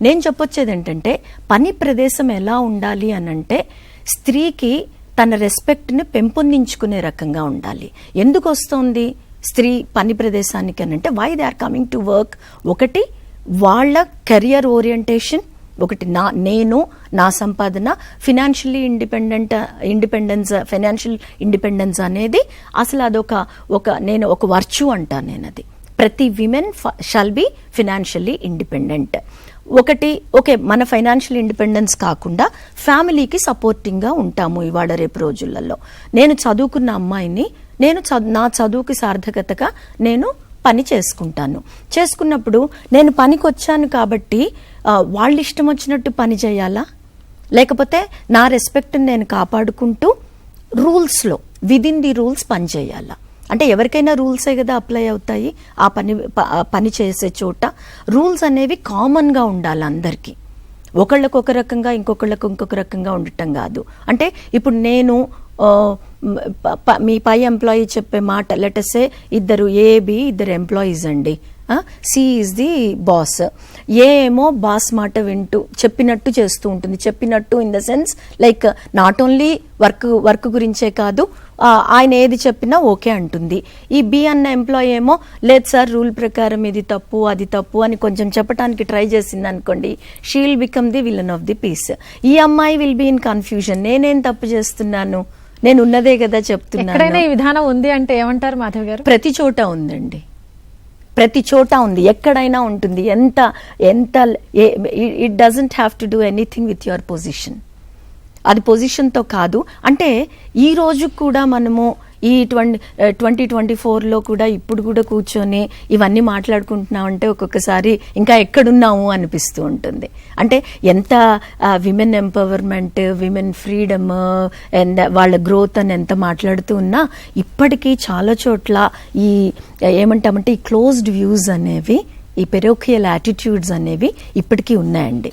నేను చెప్పొచ్చేది ఏంటంటే పని ప్రదేశం ఎలా ఉండాలి అని అంటే స్త్రీకి తన రెస్పెక్ట్ని పెంపొందించుకునే రకంగా ఉండాలి. ఎందుకు వస్తోంది? స్త్రీ పని ప్రదేశానికి అని అంటే why they are coming to work ఒకటి వాళ్ళ కెరియర్ ఓరియంటేషన్ ఒకటి నా నేను నా సంపాదన financially independent independence financial independence అనేది అసలు అదొక ఒక నేను ఒక వర్చు అంటాను నేను అది ప్రతి women shall be financially independent ఒకటి ఓకే మన ఫైనాన్షియల్ ఇండిపెండెన్స్ కాకుండా ఫ్యామిలీకి సపోర్టింగ్గా ఉంటాము ఇవాళ రేపు రోజులలో. నేను చదువుకున్న అమ్మాయిని నేను నా చదువుకి సార్థకతగా నేను పని చేసుకుంటాను. చేసుకున్నప్పుడు నేను పనికి వచ్చాను కాబట్టి వాళ్ళు వాళ్ళ ఇష్టం వచ్చినట్టు పని చేయాలా? లేకపోతే నా రెస్పెక్ట్ని నేను కాపాడుకుంటూ రూల్స్లో విదిన్ ది రూల్స్ పని చేయాలా అంటే ఎవరికైనా రూల్సే కదా అప్లై అవుతాయి. ఆ పని పని చేసే చోట రూల్స్ అనేవి కామన్గా ఉండాలి అందరికీ. ఒకళ్ళకు ఒక రకంగా ఇంకొకళ్ళకు ఇంకొక రకంగా ఉండటం కాదు. అంటే ఇప్పుడు నేను ప- మీ పై ఎంప్లాయీ చెప్పే మాట లెటసే ఇద్దరు ఏబి ఇద్దరు ఎంప్లాయీస్ అండి. C is the boss A ఏమో బాస్ మాట వింటూ చెప్పినట్టు చేస్తూ ఉంటుంది. చెప్పినట్టు in the sense like not only work work గురించే కాదు ఆయన ఏది చెప్పినా ఓకే అంటుంది. ఈ బి అన్న ఎంప్లాయీ ఏమో లేదు సార్ రూల్ ప్రకారం ఇది తప్పు అది తప్పు అని కొంచెం చెప్పడానికి ట్రై చేసింది అనుకోండి she'll become the villain of the piece ఈ అమ్మాయి విల్ బి ఇన్ కన్ఫ్యూజన్ నేనేం తప్పు చేస్తున్నాను? నేను ఉన్నదే కదా చెప్తున్నాను. ఈ విధానం ఉంది అంటే ఏమంటారు మాధవ్ గారు? ప్రతి చోట ఉందండి. ప్రతి చోట ఉంది. ఎక్కడైనా ఉంటుంది. ఎంత ఎంత it doesn't have to do anything with your position అది పొజిషన్తో కాదు. అంటే ఈ కూడా మనము ఈ ట్వంటీ ట్వంటీ ట్వంటీ ఫోర్లో కూడా ఇప్పుడు కూడా కూర్చొని ఇవన్నీ మాట్లాడుకుంటున్నాం అంటే ఒక్కొక్కసారి ఇంకా ఎక్కడున్నాము అనిపిస్తూ ఉంటుంది. అంటే ఎంత women empowerment women freedom and వాళ్ళ గ్రోత్ అని ఎంత మాట్లాడుతూ ఉన్నా ఇప్పటికీ చాలా చోట్ల ఈ ఏమంటామంటే ఈ క్లోజ్డ్ వ్యూస్ అనేవి ఈ పెరోకియల్ యాటిట్యూడ్స్ అనేవి ఇప్పటికీ ఉన్నాయండి.